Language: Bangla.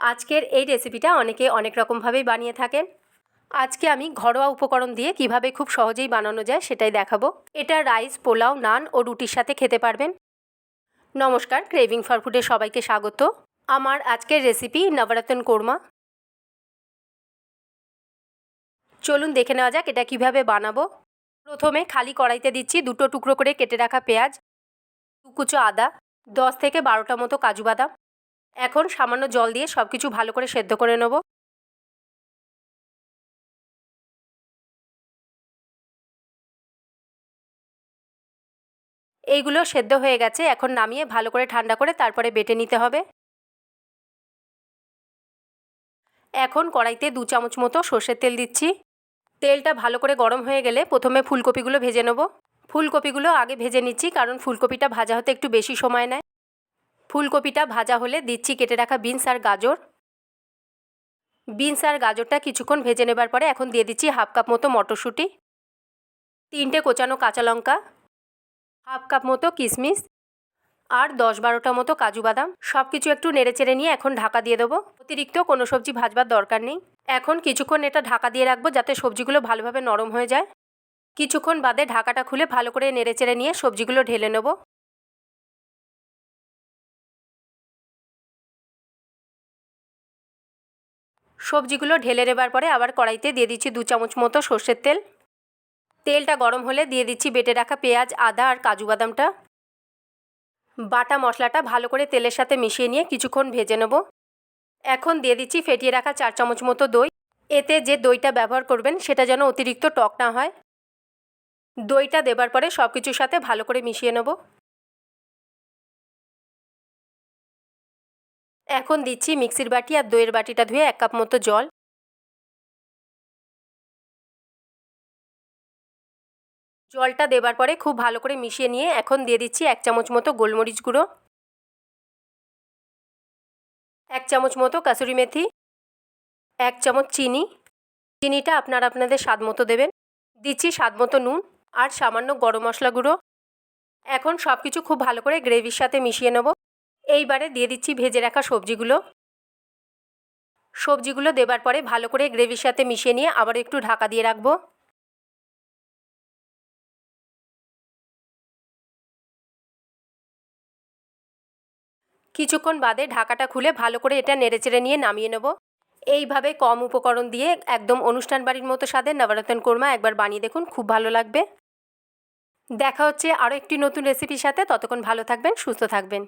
আজকের এই রেসিপিটা অনেকে অনেক রকমভাবেই বানিয়ে থাকেন। আজকে আমি ঘরোয়া উপকরণ দিয়ে কীভাবে খুব সহজেই বানানো যায় সেটাই দেখাবো। এটা রাইস, পোলাও, নান ও রুটির সাথে খেতে পারবেন। নমস্কার ক্রেভিং ফর ফুডে সবাইকে স্বাগত। আমার আজকের রেসিপি নবরত্ন কোরমা। চলুন দেখে নেওয়া যাক এটা কীভাবে বানাবো। প্রথমে খালি কড়াইতে দিচ্ছি দুটো টুকরো করে কেটে রাখা পেঁয়াজ কুচো আদা, দশ থেকে বারোটা মতো কাজু বাদাম। এখন সামান্য জল দিয়ে সব কিছু ভালো করে সেদ্ধ করে নেব। এইগুলো সেদ্ধ হয়ে গেছে, এখন নামিয়ে ভালো করে ঠান্ডা করে তারপরে বেটে নিতে হবে। এখন কড়াইতে দু চামচ মতো সর্ষের তেল দিচ্ছি। তেলটা ভালো করে গরম হয়ে গেলে প্রথমে ফুলকপিগুলো ভেজে নেব। ফুলকপিগুলো আগে ভেজে নিচ্ছি, কারণ ফুলকপিটা ভাজা হতে একটু বেশি সময় নেয়। ফুলকপিটা ভাজা হলে দিচ্ছি কেটে রাখা বিনস আর গাজর। বিনস আর গাজরটা কিছুক্ষণ ভেজে নেবার পরে এখন দিয়ে দিচ্ছি হাফ কাপ মতো মটরশুঁটি, তিনটে কোচানো কাঁচা লঙ্কা, হাফ কাপ মতো কিশমিশ আর দশ বারোটা মতো কাজু বাদাম। সব কিছু একটু নেড়ে নেড়েচেড়ে নিয়ে এখন ঢাকা দিয়ে দেবো। অতিরিক্ত কোনো সবজি ভাজবার দরকার নেই। এখন কিছুক্ষণ এটা ঢাকা দিয়ে রাখব যাতে সবজিগুলো ভালোভাবে নরম হয়ে যায়। কিছুক্ষণ বাদে ঢাকাটা খুলে ভালো করে নেড়ে নেড়েচেড়ে নিয়ে সবজিগুলো ঢেলে নেব। সবজিগুলো ঢেলে নেবার পরে আবার কড়াইতে দিয়ে দিচ্ছি দু চামচ মতো সর্ষের তেল। তেলটা গরম হলে দিয়ে দিচ্ছি বেটে রাখা পেঁয়াজ, আদা আর কাজু বাদামটা। বাটা মশলাটা ভালো করে তেলের সাথে মিশিয়ে নিয়ে কিছুক্ষণ ভেজে নেব। এখন দিয়ে দিচ্ছি ফেটিয়ে রাখা চার চামচ মতো দই। এতে যে দইটা ব্যবহার করবেন সেটা যেন অতিরিক্ত টক না হয়। দইটা দেবার পরে সব কিছুর সাথে ভালো করে মিশিয়ে নেব। এখন দিচ্ছি মিক্সির বাটি আর দইয়ের বাটিটা ধুয়ে এক কাপ মতো জল। জলটা দেবার পরে খুব ভালো করে মিশিয়ে নিয়ে এখন দিয়ে দিচ্ছি এক চামচ মতো গোলমরিচ গুঁড়ো। এক চামচ মতো কাসুরি মেথি। এক চামচ চিনি। চিনিটা আপনারা আপনাদের স্বাদ মতো দেবেন। দিচ্ছি স্বাদ মতো নুন আর সামান্য গরম মশলা গুঁড়ো। এখন সব কিছু খুব ভালো করে গ্রেভির সাথে মিশিয়ে নেব। এইবারে দিয়ে দিচ্ছি ভেজে রাখা সবজিগুলো। সবজিগুলো দেবার পরে ভালো করে গ্রেভির সাথে মিশিয়ে নিয়ে আবার একটু ঢাকা দিয়ে রাখব। কিছুক্ষণ বাদে ঢাকাটা খুলে ভালো করে এটা নেড়েচেড়ে নিয়ে নামিয়ে নেব। এইভাবে কম উপকরণ দিয়ে একদম অনুষ্ঠান বাড়ির মতো স্বাদের নবরত্ন কোরমা একবার বানিয়ে দেখুন, খুব ভালো লাগবে। দেখা হচ্ছে আরও একটি নতুন রেসিপির সাথে। ততক্ষণ ভালো থাকবেন, সুস্থ থাকবেন।